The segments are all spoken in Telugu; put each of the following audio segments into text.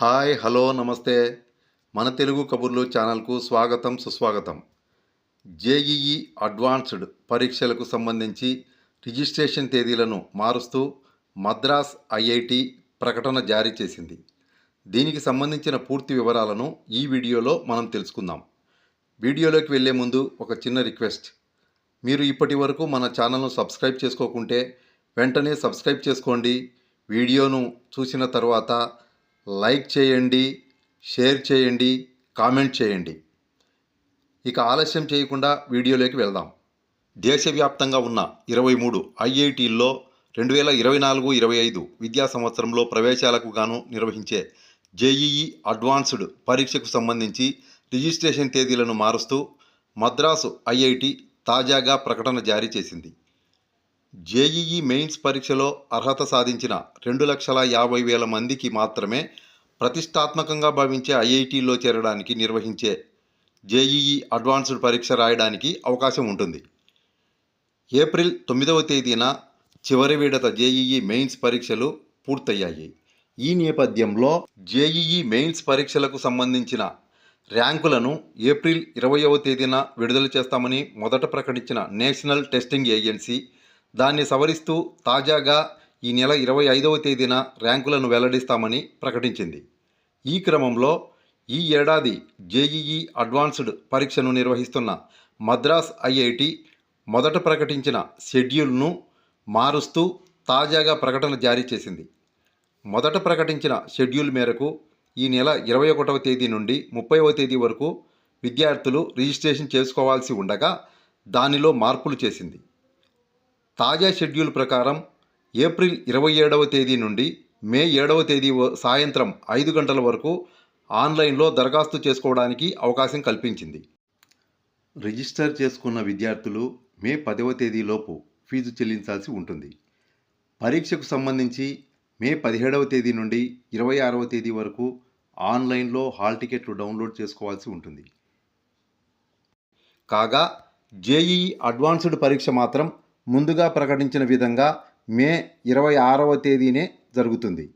హాయ్ హలో నమస్తే. మన తెలుగు కబుర్లు ఛానల్కు స్వాగతం సుస్వాగతం. జేఈఈ అడ్వాన్స్డ్ పరీక్షలకు సంబంధించి రిజిస్ట్రేషన్ తేదీలను మారుస్తూ మద్రాస్ ఐఐటి ప్రకటన జారీ చేసింది. దీనికి సంబంధించిన పూర్తి వివరాలను ఈ వీడియోలో మనం తెలుసుకుందాం. వీడియోలోకి వెళ్ళే ముందు ఒక చిన్న రిక్వెస్ట్. మీరు ఇప్పటి వరకు మన ఛానల్ను సబ్స్క్రైబ్ చేసుకోకుంటే వెంటనే సబ్స్క్రైబ్ చేసుకోండి. వీడియోను చూసిన తర్వాత లైక్ చేయండి షేర్ చేయండి కామెంట్ చేయండి. ఇక ఆలస్యం చేయకుండా వీడియోలోకి వెళ్దాం. దేశవ్యాప్తంగా ఉన్న ఇరవై మూడు ఐఐటీల్లో రెండు వేల ఇరవై నాలుగు ఇరవై ఐదు విద్యా సంవత్సరంలో ప్రవేశాలకు గాను నిర్వహించే జేఈఈ అడ్వాన్స్డ్ పరీక్షకు సంబంధించి రిజిస్ట్రేషన్ తేదీలను మారుస్తూ మద్రాసు ఐఐటి తాజాగా ప్రకటన జారీ చేసింది. జేఈఈ మెయిన్స్ పరీక్షలో అర్హత సాధించిన రెండు లక్షల యాభై వేల మందికి మాత్రమే ప్రతిష్టాత్మకంగా భావించే ఐఐటీలో చేరడానికి నిర్వహించే జేఈఈ అడ్వాన్స్డ్ పరీక్ష రాయడానికి అవకాశం ఉంటుంది. ఏప్రిల్ తొమ్మిదవ తేదీన చివరి విడత జేఈఈ మెయిన్స్ పరీక్షలు పూర్తయ్యాయి. ఈ నేపథ్యంలో జేఈఈ మెయిన్స్ పరీక్షలకు సంబంధించిన ర్యాంకులను ఏప్రిల్ ఇరవయవ తేదీన విడుదల చేస్తామని మొదట ప్రకటించిన నేషనల్ టెస్టింగ్ ఏజెన్సీ దాన్ని సవరిస్తూ తాజాగా ఈ నెల ఇరవై ఐదవ తేదీన ర్యాంకులను వెల్లడిస్తామని ప్రకటించింది. ఈ క్రమంలో ఈ ఏడాది జేఈఈ అడ్వాన్స్డ్ పరీక్షను నిర్వహిస్తున్న మద్రాస్ ఐఐటి మొదట ప్రకటించిన షెడ్యూల్ను మారుస్తూ తాజాగా ప్రకటన జారీ చేసింది. మొదట ప్రకటించిన షెడ్యూల్ మేరకు ఈ నెల ఇరవై ఒకటవ తేదీ నుండి ముప్పైవ తేదీ వరకు విద్యార్థులు రిజిస్ట్రేషన్ చేసుకోవాల్సి ఉండగా దానిలో మార్పులు చేసింది. తాజా షెడ్యూల్ ప్రకారం ఏప్రిల్ ఇరవై ఏడవ తేదీ నుండి మే ఏడవ తేదీ సాయంత్రం ఐదు గంటల వరకు ఆన్లైన్లో దరఖాస్తు చేసుకోవడానికి అవకాశం కల్పించింది. రిజిస్టర్ చేసుకున్న విద్యార్థులు మే పదవ తేదీలోపు ఫీజు చెల్లించాల్సి ఉంటుంది. పరీక్షకు సంబంధించి మే పదిహేడవ తేదీ నుండి ఇరవై ఆరవ తేదీ వరకు ఆన్లైన్లో హాల్ టికెట్లు డౌన్లోడ్ చేసుకోవాల్సి ఉంటుంది. కాగా జేఈఈ అడ్వాన్స్డ్ పరీక్ష మాత్రం ముందుగా ప్రకటించిన విధంగా మే ఇరవై ఆరవ తేదీనే జరుగుతుంది.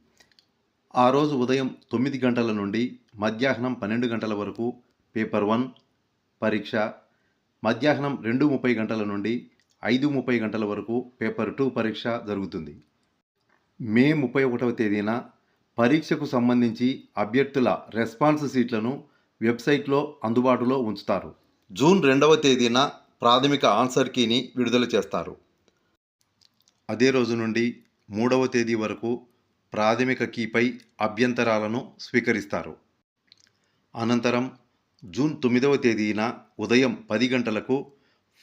ఆ రోజు ఉదయం తొమ్మిది గంటల నుండి మధ్యాహ్నం పన్నెండు గంటల వరకు పేపర్ వన్ పరీక్ష మధ్యాహ్నం రెండు ముప్పై గంటల నుండి ఐదు ముప్పై గంటల వరకు పేపర్ టూ పరీక్ష జరుగుతుంది. మే ముప్పై ఒకటవ తేదీన పరీక్షకు సంబంధించి అభ్యర్థుల రెస్పాన్స్ సీట్లను వెబ్సైట్లో అందుబాటులో ఉంచుతారు. జూన్ రెండవ తేదీన ప్రాథమిక ఆన్సర్ కీని విడుదల చేస్తారు. అదే రోజు నుండి మూడవ తేదీ వరకు ప్రాథమిక కీపై అభ్యంతరాలను స్వీకరిస్తారు. అనంతరం జూన్ తొమ్మిదవ తేదీన ఉదయం పది గంటలకు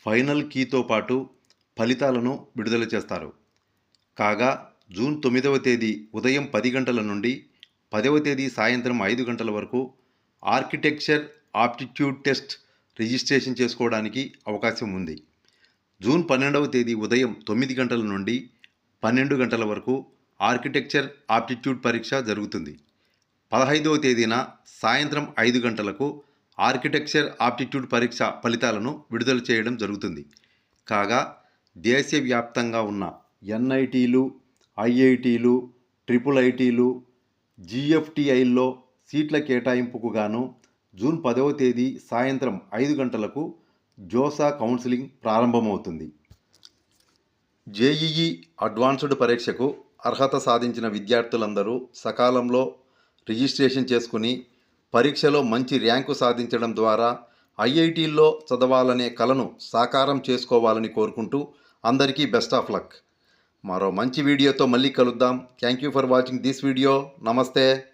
ఫైనల్ కీతో పాటు ఫలితాలను విడుదల చేస్తారు. కాగా జూన్ తొమ్మిదవ తేదీ ఉదయం పది గంటల నుండి పదవ తేదీ సాయంత్రం ఐదు గంటల వరకు ఆర్కిటెక్చర్ ఆప్టిట్యూడ్ టెస్ట్ రిజిస్ట్రేషన్ చేసుకోవడానికి అవకాశం ఉంది. జూన్ పన్నెండవ తేదీ ఉదయం తొమ్మిది గంటల నుండి పన్నెండు గంటల వరకు ఆర్కిటెక్చర్ ఆప్టిట్యూడ్ పరీక్ష జరుగుతుంది. పదహైదవ తేదీన సాయంత్రం ఐదు గంటలకు ఆర్కిటెక్చర్ ఆప్టిట్యూడ్ పరీక్ష ఫలితాలను విడుదల చేయడం జరుగుతుంది. కాగా దేశవ్యాప్తంగా ఉన్న ఎన్ఐటీలు ఐఐటీలు ట్రిపుల్ ఐటీలు జిఎఫ్టిఐల్లో సీట్ల కేటాయింపుకు గాను జూన్ పదవ తేదీ సాయంత్రం ఐదు గంటలకు జోసా కౌన్సిలింగ్ ప్రారంభమవుతుంది. జేఈఈ అడ్వాన్స్డ్ పరీక్షకు అర్హత సాధించిన విద్యార్థులందరూ సకాలంలో రిజిస్ట్రేషన్ చేసుకుని పరీక్షలో మంచి ర్యాంకు సాధించడం ద్వారా ఐఐటీల్లో చదవాలనే కలను సాకారం చేసుకోవాలని కోరుకుంటూ అందరికీ బెస్ట్ ఆఫ్ లక్. మరో మంచి వీడియోతో మళ్ళీ కలుద్దాం. Thank you for watching this video. నమస్తే.